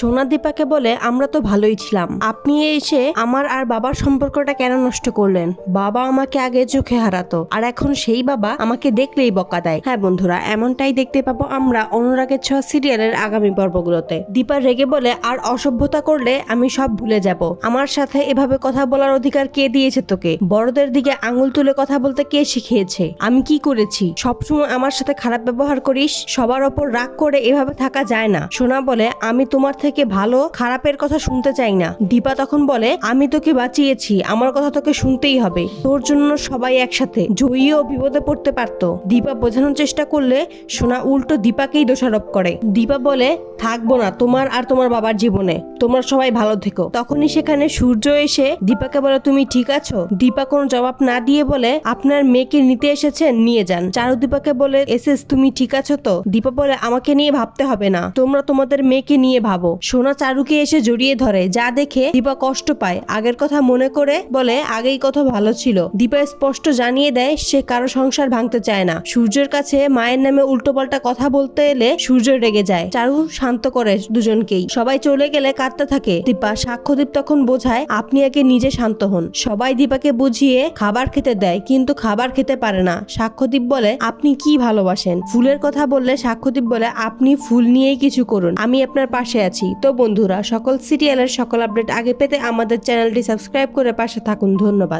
সোনা দীপাকে বলে, আমরা তো ভালোই ছিলাম। আপনি এসে আমার আর বাবার সম্পর্কটা কেন নষ্ট করলেন? বাবা আমাকে আগে চোখে হারাতো, আর এখন সেই বাবা আমাকে দেখলেই বকা দেয়। হ্যাঁ বন্ধুরা, এমনটাই দেখতে পাবো আমরা অনুরাগের ছোঁয়া সিরিয়ালের আগামী পর্বগুলোতে। দীপা রেগে বলে, আর অসভ্যতা করলে আমি সব ভুলে যাব। আমার সাথে এভাবে কথা বলার অধিকার কে দিয়েছে তোকে? বড়দের দিকে আঙুল তুলে কথা বলতে কে শিখিয়েছে? আমি কি করেছি? সবসময় আমার সাথে খারাপ ব্যবহার করিস? সবার ওপর রাগ করে এভাবে থাকা যায় না। সোনা বলে, আমি তোমার থেকে ভালো, খারাপের কথা শুনতে চাই না। দীপা তখন বলে, আমি তোকে বাঁচিয়েছি, আমার কথা তোকে শুনতেই হবে। তোর জন্য সবাই একসাথে, জয়ীও বিপদে পড়তে পারতো। দীপা বোঝানোর চেষ্টা করলে সোনা উল্টো দীপাকেই দোষারোপ করে। দীপা বলে, থাকব না, তোমার আর তোমার বাবার জীবনে। তোমরা সবাই ভালো থেকো। তখনই সেখানে সূর্য এসে দীপাকে বলে, তুমি ঠিক আছো? দীপা কোনো জবাব না দিয়ে বলে, আপনার মেয়েকে নিতে এসেছেন নিয়ে যান। চারু দীপাকে বলে এসেস তুমি ঠিক আছো তো? দীপা বলে, আমাকে নিয়ে ভাবতে হবে না। তোমরা তোমাদের মেয়েকে নিয়ে ভাবো। সোনা চারুকে এসে জড়িয়ে ধরে, যা দেখে দীপা কষ্ট পায়। আগের কথা মনে করে বলে, আগেই কথা ভালো ছিল। দীপা স্পষ্ট জানিয়ে দেয়, সে কারও সংসার ভাঙতে চায় না। সূর্যের কাছে মায়ের নামে উল্টোপাল্টা কথা বলতে এলে সূর্য রেগে যায়। চারু শান্ত করে দুজনকেই। সবাই চলে গেলে কাঁদতে থাকে। দীপা সাক্ষ্যদীপ তখন বোঝায়, আপনি আগে নিজে শান্ত হন। সবাই দীপাকে বুঝিয়ে খাবার খেতে দেয়, কিন্তু খাবার খেতে পারে না। সাক্ষ্যদীপ বলে, আপনি কি ভালোবাসেন? ফুলের কথা বললে সাক্ষ্যদীপ বলে, আপনি ফুল নিয়েই কিছু করুন। আমি আপনার পাশে আছি। তো বন্ধুরা, সকল সিরিয়ালের সকল আপডেট আগে পেতে আমাদের চ্যানেলটি সাবস্ক্রাইব করে পাশে থাকুন। ধন্যবাদ।